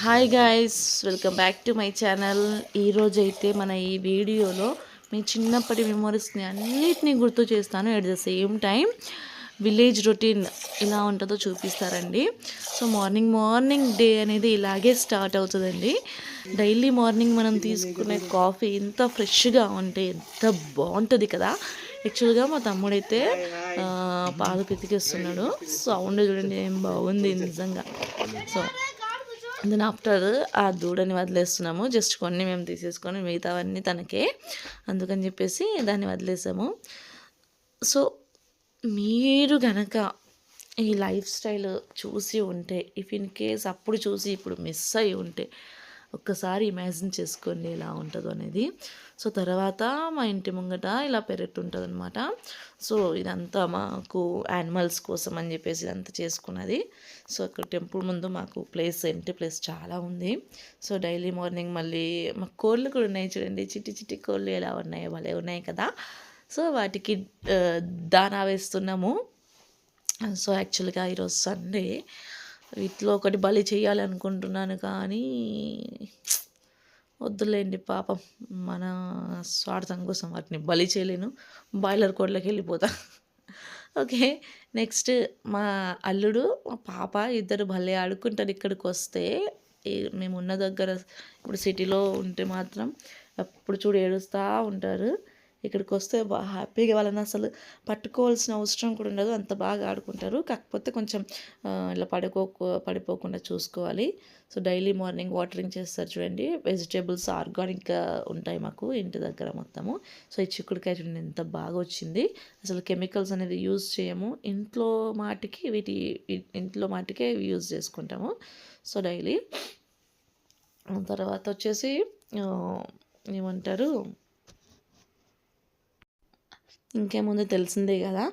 Hi guys welcome back to my channel ఈరోజు అయితే మన ఈ వీడియోలో మీ చిన్నప్పటి మెమొరీస్ని అన్నిటినీ గుర్తు చేస్తాను at the same time village routine ఎలా ఉంటుందో చూపిస్తారండి. సో మార్నింగ్ మార్నింగ్ డే అనేది ఇలాగే స్టార్ట్ అవుతుందండి. డైలీ మార్నింగ్ మనం తీసుకునే కాఫీ ఎంత ఫ్రెష్గా ఉంటే ఎంత బాగుంటుంది కదా. యాక్చువల్గా మా తమ్ముడైతే పాలు పితికేస్తున్నాడు. సౌండ్ చూడండి ఏం బాగుంది నిజంగా. సో దెన్ ఆఫ్టర్ ఆ దూడని వదిలేస్తున్నాము. జస్ట్ కొన్ని మేము తీసేసుకొని మిగతావన్నీ తనకే. అందుకని చెప్పేసి దాన్ని వదిలేసాము. సో మీరు గనక ఈ లైఫ్ స్టైల్ చూసి ఉంటే ఇఫ్ ఇన్ కేస్ అప్పుడు చూసి ఇప్పుడు మిస్ అయి ఉంటే ఒక్కసారి ఇమాజిన్ చేసుకోండి ఎలా ఉంటుందో అనేది. సో తర్వాత మా ఇంటి ముంగట ఇలా పెరట్ ఉంటుంది అనమాట సో ఇదంతా మాకు యానిమల్స్ కోసం అని చెప్పేసి ఇదంతా చేసుకున్నది. సో అక్కడ టెంపుల్ ముందు మాకు ప్లేస్ ఎంటీ ప్లేస్ చాలా ఉంది. సో డైలీ మార్నింగ్ మళ్ళీ మా కోళ్ళు కూడా ఉన్నాయి చూడండి. చిట్టి చిట్టి కోళ్ళు ఎలా ఉన్నాయో భలే ఉన్నాయి కదా. సో వాటికి దానా వేస్తున్నాము. సో యాక్చువల్గా ఈరోజు సండే. వీటిలో ఒకటి బలి చేయాలి అనుకుంటున్నాను కానీ వద్దులేండి పాపం మన స్వార్థం కోసం వాటిని బలి చేయలేను. బాయిలర్ కోడ్లోకి వెళ్ళిపోతా. ఓకే నెక్స్ట్ మా అల్లుడు మా పాప ఇద్దరు భలే ఆడుకుంటారు ఇక్కడికి వస్తే. మేము ఉన్న దగ్గర ఇప్పుడు సిటీలో ఉంటే మాత్రం ఎప్పుడు చూడు ఏడుస్తూ ఉంటారు. ఇక్కడికి వస్తే హ్యాపీగా వాళ్ళని అసలు పట్టుకోవాల్సిన అవసరం కూడా ఉండదు. అంత బాగా ఆడుకుంటారు. కాకపోతే కొంచెం ఇలా పడుకో పడిపోకుండా చూసుకోవాలి. సో డైలీ మార్నింగ్ వాటరింగ్ చేస్తారు చూడండి. వెజిటేబుల్స్ ఆర్గానిక్గా ఉంటాయి మాకు ఇంటి దగ్గర మొత్తము. సో ఈ చిక్కుడుకాయ చూడండి ఎంత బాగా వచ్చింది. అసలు కెమికల్స్ అనేది యూజ్ చేయము. ఇంట్లో మాటికి వీటి ఇంట్లో మాటికే యూజ్ చేసుకుంటాము. So daily. తర్వాత వచ్చేసి ఏమంటారు? ఇంకేముందో తెలిసిందే కదా.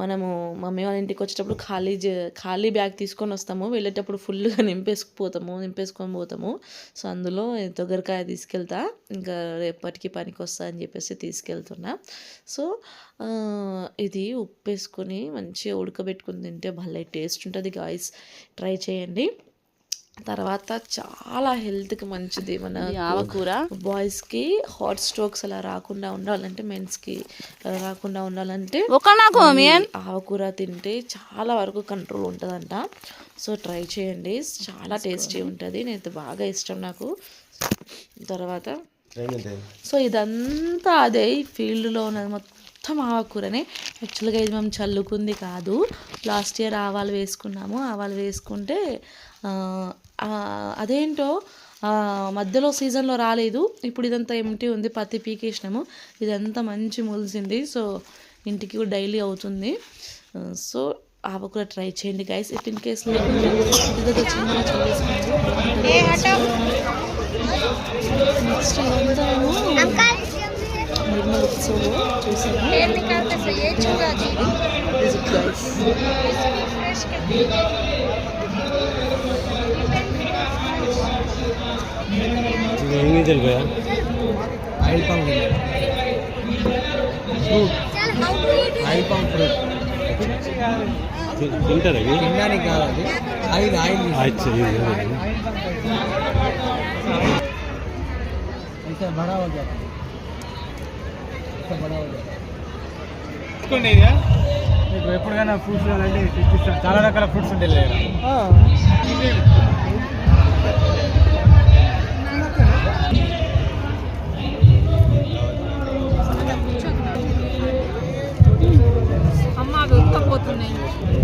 మనము మమ్మీ వాళ్ళ ఇంటికి వచ్చేటప్పుడు ఖాళీ ఖాళీ బ్యాగ్ తీసుకొని వస్తాము. వెళ్ళేటప్పుడు ఫుల్గా నింపేసుకుపోతాము నింపేసుకొని పోతాము. సో అందులో తొగరకాయ తీసుకెళ్తా. ఇంకా రేపటికి పనికి వస్తా అని చెప్పేసి తీసుకెళ్తున్నా. సో ఇది ఉప్పు వేసుకొని మంచిగా ఉడకబెట్టుకుని తింటే భలే టేస్ట్ ఉంటుంది గాయస్ ట్రై చేయండి. తర్వాత చాలా హెల్త్కి మంచిది మన ఆవకూర? బాయ్స్కి హాట్ స్ట్రోక్స్ అలా రాకుండా ఉండాలంటే మెన్స్కి రాకుండా ఉండాలంటే ఆవకూర తింటే చాలా వరకు కంట్రోల్ ఉంటుందంట. సో ట్రై చేయండి. చాలా టేస్టీ ఉంటుంది. నేనైతే బాగా ఇష్టం నాకు. తర్వాత సో ఇదంతా అదే ఈ ఫీల్డ్లో ఉన్నది మొత్తం. ఆవకూరనే యాక్చువల్గా ఇది మేము చల్లుకుంది కాదు. లాస్ట్ ఇయర్ ఆవాలు వేసుకున్నాము. ఆవాలు వేసుకుంటే అదేంటో మధ్యలో సీజన్లో రాలేదు. ఇప్పుడు ఇదంతా ఎంటీ ఉంది. పత్తి పీకేసినాము. ఇదంతా మంచి మొలిసింది. సో ఇంటికి కూడా డైలీ అవుతుంది. సో ఆవకూర ట్రై చేయండి guys if in case లేకుండా ఇంటి దగ్గర చిన్నగా చల్లేసుకోండి నెక్స్ట్ ఇదంతాను నిర్మల్ ఉత్సవం చూసాను విజిట్ గైస్ नहीं चल गया oil pump fruit oil pump fruit తింటారా ఇవి? తినడానికి కాదు అది ఆయిల్ ఆయిల్ अच्छा ये ये- ऐसा बड़ा हो जाता మీకు ఎప్పుడైనా ఫ్రూట్స్ అంటే తెప్పిస్తాను చాలా రకాల ఫ్రూట్స్ ఉంటాయి లేదా అమ్మ అవి ఉక్కపోతున్నాయి